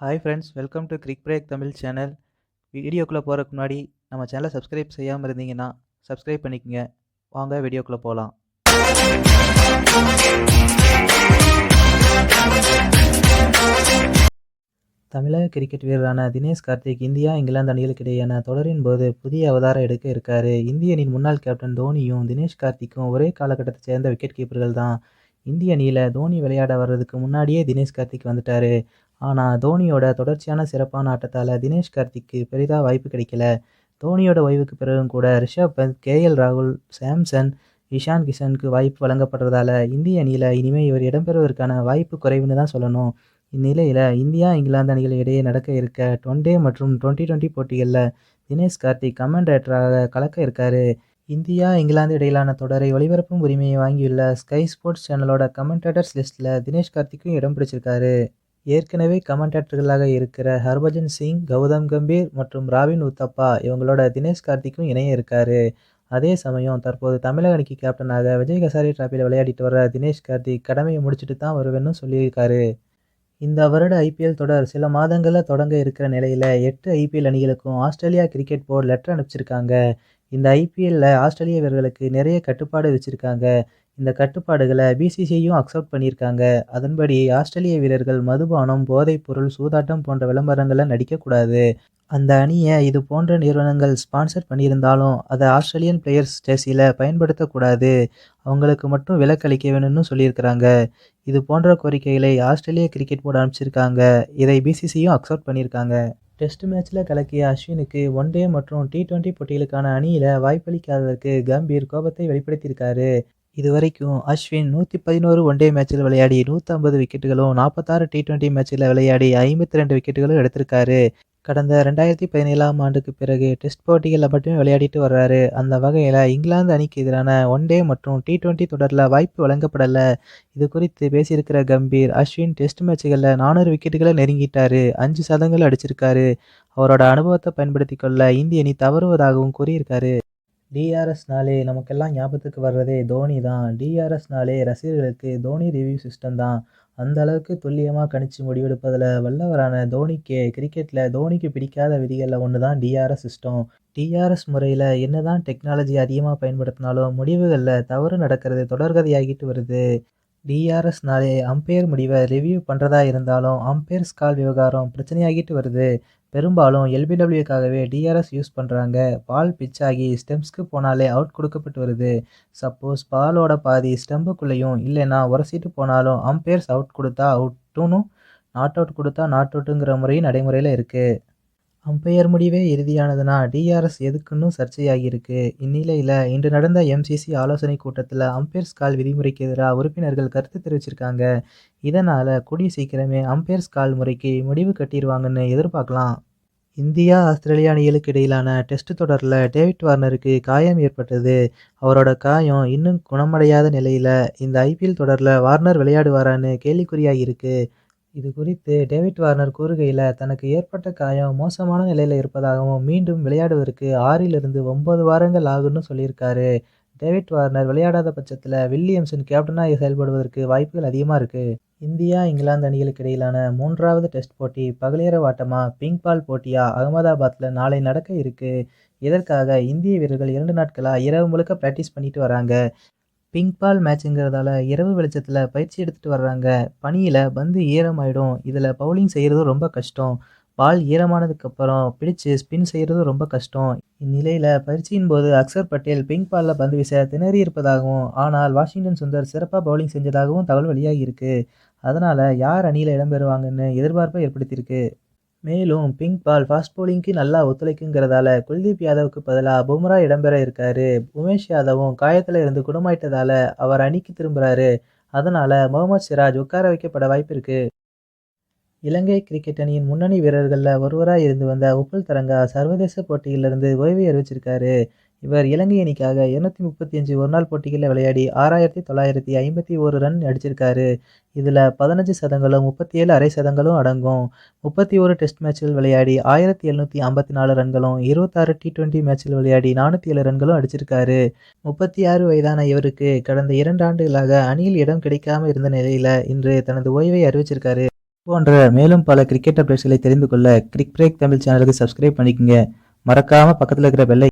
Hi friends welcome to Cric Break Tamil channel வீடியோக்குள்ளே போகிறதுக்கு முன்னாடி நம்ம சேனலை சப்ஸ்கிரைப் செய்யாமல் இருந்தீங்கன்னா சப்ஸ்கிரைப் பண்ணிக்கோங்க. வாங்க வீடியோக்குள்ளே போகலாம் தமிழக கிரிக்கெட் வீரரான தினேஷ் கார்த்திக் இந்தியா இங்கிலாந்து அணிகளுக்கு இடையேயான தொடரின் போது புதிய அவதாரம் எடுக்க இருக்காரு. இந்திய அணியின் முன்னாள் கேப்டன் தோனியும் தினேஷ் கார்த்திக்கும் ஒரே காலகட்டத்தை சேர்ந்த விக்கெட் கீப்பர்கள் தான். இந்திய அணியில் தோனி விளையாட வர்றதுக்கு முன்னாடியே தினேஷ் கார்த்திக் வந்துட்டார். ஆனால் தோனியோட தொடர்ச்சியான சிறப்பான ஆட்டத்தால் தினேஷ் கார்த்திக்கு பெரிதாக வாய்ப்பு கிடைக்கல. தோனியோட ஓய்வுக்கு பிறகும் கூட ரிஷப் பந்த் கேஎல் ராகுல் சாம்சன் இஷான் கிஷனுக்கு வாய்ப்பு வழங்கப்படுறதால இந்திய அணியில் இனிமேல் இவர் இடம்பெறுவதற்கான வாய்ப்பு குறைவுன்னு தான் சொல்லணும். இந்நிலையில் இந்தியா இங்கிலாந்து அணிகள் இடையே நடக்க இருக்க டொன்டே மற்றும் டுவெண்ட்டி டுவெண்ட்டி போட்டிகளில் தினேஷ் கார்த்திக் கமெண்டேட்டராக கலக்க இருக்காரு. இந்தியா இங்கிலாந்து இடையிலான தொடரை ஒளிபரப்பும் உரிமையை வாங்கியுள்ள ஸ்கை ஸ்போர்ட்ஸ் சேனலோட கமெண்டேட்டர்ஸ் லிஸ்ட்டில் தினேஷ் கார்த்திக்கும் இடம் பிடிச்சிருக்காரு. ஏற்கனவே கமெண்டேட்டர்களாக இருக்கிற ஹர்பஜன் சிங் கௌதம் கம்பீர் மற்றும் ராபின் உத்தப்பா இவங்களோட தினேஷ் கார்த்திக்கும் இணைய இருக்காரு. அதே சமயம் தற்போது தமிழக அணிக்கு கேப்டனாக விஜய் கசாரி டிராஃபியில் விளையாடிட்டு வர தினேஷ் கார்த்திக் கடமையை முடிச்சுட்டு தான் வருவேன்னு சொல்லியிருக்காரு. இந்த வருட ஐபிஎல் தொடர் சில மாதங்களில் தொடங்க இருக்கிற நிலையில் எட்டு ஐபிஎல் அணிகளுக்கும் ஆஸ்திரேலியா கிரிக்கெட் போர்டு லெட்டர் அனுப்பிச்சிருக்காங்க. இந்த ஐபிஎல்லில் ஆஸ்திரேலிய வீரர்களுக்கு நிறைய கட்டுப்பாடு வச்சுருக்காங்க. இந்த கட்டுப்பாடுகளை பிசிசியும் அக்செப்ட் பண்ணியிருக்காங்க. அதன்படி ஆஸ்திரேலிய வீரர்கள் மதுபானம் போதைப்பொருள் சூதாட்டம் போன்ற விளம்பரங்களில் நடிக்கக்கூடாது. அந்த அணியை இது போன்ற நிறுவனங்கள் ஸ்பான்சர் பண்ணியிருந்தாலும் அதை ஆஸ்திரேலியன் பிளேயர்ஸ் ஜெர்சியில் பயன்படுத்தக்கூடாது. அவங்களுக்கு மட்டும் விலக்களிக்க வேணும்னு சொல்லியிருக்கிறாங்க. இது போன்ற கோரிக்கைகளை ஆஸ்திரேலிய கிரிக்கெட் போர்டு அனுப்பிச்சிருக்காங்க. இதை பிசிசியும் அக்செப்ட் பண்ணியிருக்காங்க. டெஸ்ட் மேட்ச்சில் கலக்கிய அஸ்வினுக்கு ஒன் டே மற்றும் டி டுவெண்ட்டி போட்டிகளுக்கான அணியில் வாய்ப்பளிக்காததற்கு கம்பீர் கோபத்தை வெளிப்படுத்தியிருக்காரு. இதுவரைக்கும் அஸ்வின் நூற்றி பதினோரு ஒன் டே மேட்ச்சில் விளையாடி நூற்றம்பது விக்கெட்டுகளும் நாற்பத்தாறு டி டுவெண்ட்டி மேட்ச்சில் விளையாடி ஐம்பத்தி ரெண்டு விக்கெட்டுகளும் எடுத்திருக்காரு. கடந்த ரெண்டாயிரத்தி பதினேழாம் ஆண்டுக்கு பிறகு டெஸ்ட் போட்டிகளில் மட்டுமே விளையாடிட்டு வர்றாரு. அந்த வகையில் இங்கிலாந்து அணிக்கு எதிரான ஒன் டே மற்றும் டி டுவெண்ட்டி தொடரில் வாய்ப்பு வழங்கப்படலை. இது குறித்து பேசியிருக்கிற கம்பீர் அஸ்வின் டெஸ்ட் மேட்சுகளில் நானூறு விக்கெட்டுகளை நெருங்கிட்டாரு. அஞ்சு சதங்கள் அடிச்சிருக்காரு. அவரோட அனுபவத்தை பயன்படுத்தி கொள்ள இந்திய அணி தவறுவதாகவும் கூறியிருக்காரு. டிஆர்எஸ்னாலே நமக்கெல்லாம் ஞாபகத்துக்கு வர்றதே தோனி தான். டிஆர்எஸ்னாலே ரசிகர்களுக்கு தோனி ரிவ்யூ சிஸ்டம் தான். அந்த அளவுக்கு துல்லியமாக கணிச்சு முடிவெடுப்பதில் வல்லவரான தோனிக்கு கிரிக்கெட்டில் தோனிக்கு பிடிக்காத விதிகளில் ஒன்று தான் டிஆர்எஸ் சிஸ்டம் டிஆர்எஸ் முறையில் என்ன தான் டெக்னாலஜி அதிகமாக பயன்படுத்தினாலும் முடிவுகளில் தவறு நடக்கிறது தொடர்கதையாகிட்டு வருது. டிஆர்எஸ்னாலே அம்பையர் முடிவை ரிவ்யூ பண்ணுறதா இருந்தாலும் அம்பையர்ஸ் கால் விவகாரம் பிரச்சனையாகிட்டு வருது. பெரும்பாலும் எல்பிடபிள்யூக்காகவே டிஆர்எஸ் யூஸ் பண்ணுறாங்க பால் பிச் ஆகி ஸ்டெம்ஸ்க்கு போனாலே அவுட் கொடுக்கப்பட்டு வருது. சப்போஸ் பாலோட பாதி ஸ்டெம்புக்குள்ளேயும் இல்லைன்னா உரசிட்டு போனாலும் அம்பையர்ஸ் அவுட் கொடுத்தா அவுட்டுன்னு நாட் அவுட் கொடுத்தா நாட் அவுட்டுங்கிற முறையும் நடைமுறையில் இருக்குது அம்பையர் முடிவே இறுதியானதுன்னா டிஆர்எஸ் எதுக்குன்னு சர்ச்சையாகியிருக்கு. இந்நிலையில் இன்று நடந்த எம்சிசி ஆலோசனை கூட்டத்தில் அம்பையர்ஸ் கால் விதிமுறைக்கு எதிராக உறுப்பினர்கள் கருத்து தெரிவிச்சிருக்காங்க. இதனால் கூடிய சீக்கிரமே அம்பையர்ஸ் கால் முறைக்கு முடிவு கட்டிடுவாங்கன்னு எதிர்பார்க்கலாம். இந்தியா ஆஸ்திரேலியா அணிகளுக்கு இடையிலான டெஸ்ட் தொடரில் டேவிட் வார்னருக்கு காயம் ஏற்பட்டது. அவரோட காயம் இன்னும் குணமடையாத நிலையில் இந்த ஐபிஎல் தொடரில் வார்னர் விளையாடுவாரான்னு கேள்விக்குறியாகியிருக்கு. இது குறித்து டேவிட் வார்னர் கூறுகையில் தனக்கு ஏற்பட்ட காயம் மோசமான நிலையில் இருப்பதாகவும் மீண்டும் விளையாடுவதற்கு ஆறிலிருந்து ஒன்பது வாரங்கள் ஆகும்னு சொல்லியிருக்காரு. டேவிட் வார்னர் விளையாடாத பட்சத்தில் வில்லியம்சன் கேப்டனாக செயல்படுவதற்கு வாய்ப்புகள் அதிகமாக இருக்குது இந்தியா இங்கிலாந்து அணிகளுக்கு இடையிலான மூன்றாவது டெஸ்ட் போட்டி பகலிரவு ஆட்டமா பிங்க் பால் போட்டியா அகமதாபாத்தில் நாளை நடக்க இருக்குது இதற்காக இந்திய வீரர்கள் இரண்டு நாட்களாக இரவு முழுக்க ப்ராக்டிஸ் பண்ணிட்டு வராங்க. பிங்க் பால் மேட்சுங்கிறதால இரவு வெளிச்சத்தில் பயிற்சி எடுத்துகிட்டு வர்றாங்க. பனியில் பந்து ஈரமாயிடும். இதில் பவுலிங் செய்கிறதும் ரொம்ப கஷ்டம். பால் ஈரமானதுக்கப்புறம் பிடிச்சு ஸ்பின் செய்கிறதும் ரொம்ப கஷ்டம். இந்நிலையில் பயிற்சியின் போது அக்சர் பட்டேல் பிங்க் பாலில் பந்து வீச திணறி இருப்பதாகவும் ஆனால் வாஷிங்டன் சுந்தர் சிறப்பாக பவுலிங் செஞ்சதாகவும் தகவல் வெளியாகியிருக்கு. அதனால் யார் அணியில் இடம்பெறுவாங்கன்னு எதிர்பார்ப்பை ஏற்படுத்தியிருக்கு. மேலும் பிங்க் பால் ஃபாஸ்ட் பவுலிங்க்கு நல்லா ஒத்துழைக்குங்கிறதால குல்தீப் யாதவுக்கு பதிலாக பும்ரா இடம்பெற இருக்காரு. உமேஷ் யாதவும் காயத்தில் இருந்து குணமாயிட்டதால அவர் அணிக்கு திரும்புகிறாரு அதனால் முகமது சிராஜ் உட்கார வைக்கப்பட வாய்ப்பு இருக்குது இலங்கை கிரிக்கெட் அணியின் முன்னணி வீரர்களில் ஒருவராக இருந்து வந்த உப்புல் தரங்கா சர்வதேச போட்டியிலிருந்து ஓய்வு அறிவிச்சிருக்காரு. இவர் இலங்கை அணிக்காக இருநூத்தி முப்பத்தி அஞ்சு ஒரு நாள் போட்டிகளில் விளையாடி ஆறாயிரத்தி தொள்ளாயிரத்தி ஐம்பத்தி ஒரு ரன் அடிச்சிருக்காரு. இதில் பதினஞ்சு சதங்களும் முப்பத்தி ஏழு அரை சதங்களும் அடங்கும். முப்பத்தி ஒரு டெஸ்ட் மேட்சில் விளையாடி ஆயிரத்தி எழுநூற்றி ஐம்பத்தி நாலு ரன்களும் இருபத்தாறு டி டுவெண்ட்டி மேட்சில் விளையாடி நானூற்றி ஏழு ரன்களும் அடிச்சிருக்காரு. முப்பத்தி ஆறு வயதான இவருக்கு கடந்த இரண்டு ஆண்டுகளாக அணியில் இடம் கிடைக்காம இருந்த நிலையில் இன்று தனது ஓய்வை அறிவிச்சிருக்காரு. போன்ற மேலும் பல கிரிக்கெட் அப்டேட்ஸ்களை தெரிந்து கொள்ள கிரிக் பிரேக் தமிழ் சேனலுக்கு சப்ஸ்கிரைப் பண்ணிக்கங்க. மறக்காமல் பக்கத்தில் இருக்கிற பெல்லை